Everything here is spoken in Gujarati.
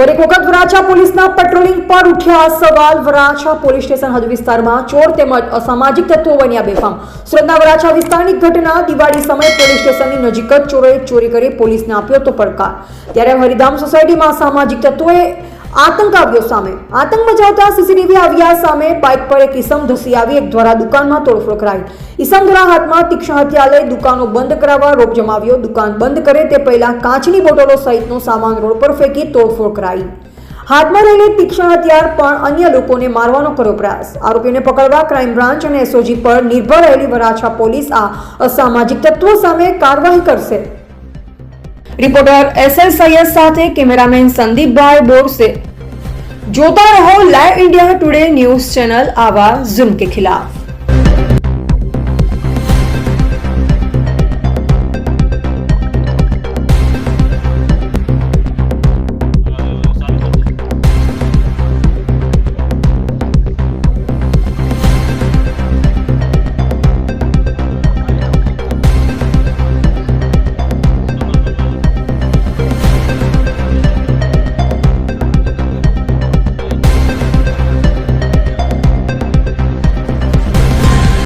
ફરી એક વખત વરાછા પોલીસના પેટ્રોલિંગ પર ઉઠ્યા સવાલ. વરાછા પોલીસ સ્ટેશન હદ વિસ્તારમાં ચોર તેમજ અસામાજિક તત્વો બન્યા બેફામ. સુરતના વરાછા વિસ્તારની ઘટના દિવાળી સમયે પોલીસ સ્ટેશનની નજીક જ ચોરોએ ચોરી કરી પોલીસને આપ્યો તો પડકાર. ત્યારે હરિધામ સોસાયટીમાં સામાજિક તત્વોએ આતંક સામે. આતંક મચાવતા સીસીટીવી આવ્યા સામે બાઇક પર એક ઈસમ ધસી આવી. એક દ્વારા દુકાનમાં તોડફોડ કરાઈ. ઈસમ દ્વારા હાથમાં તીક્ષ્ણ હથિયાર લઈ દુકાનો બંધ કરાવવા રોપ જમાવ્યો. દુકાન બંધ કરે તે પહેલા કાચની બોટલો સહિતનો સામાન રોડ પર ફેંકી તોડફોડ કરાઈ. હાથમાં રહીને તીક્ષ્ણ હથિયાર પણ અન્ય લોકોને મારવાનો કર્યો પ્રયાસ. આરોપીને પકડવા ક્રાઇમ બ્રાન્ચ અને એસઓજી પર નિર્ભર રહેલી વરાછા પોલીસ આ અસામાજિક તત્વો સામે કાર્યવાહી કરશે. રિપોર્ટર એસએસઆઈએસ એસ સાથે કેમેરામેન સંદીપભાઈ બોરસે. જોતા રહો live India today news channel આવા જુલ્મ કે ખિલાફ.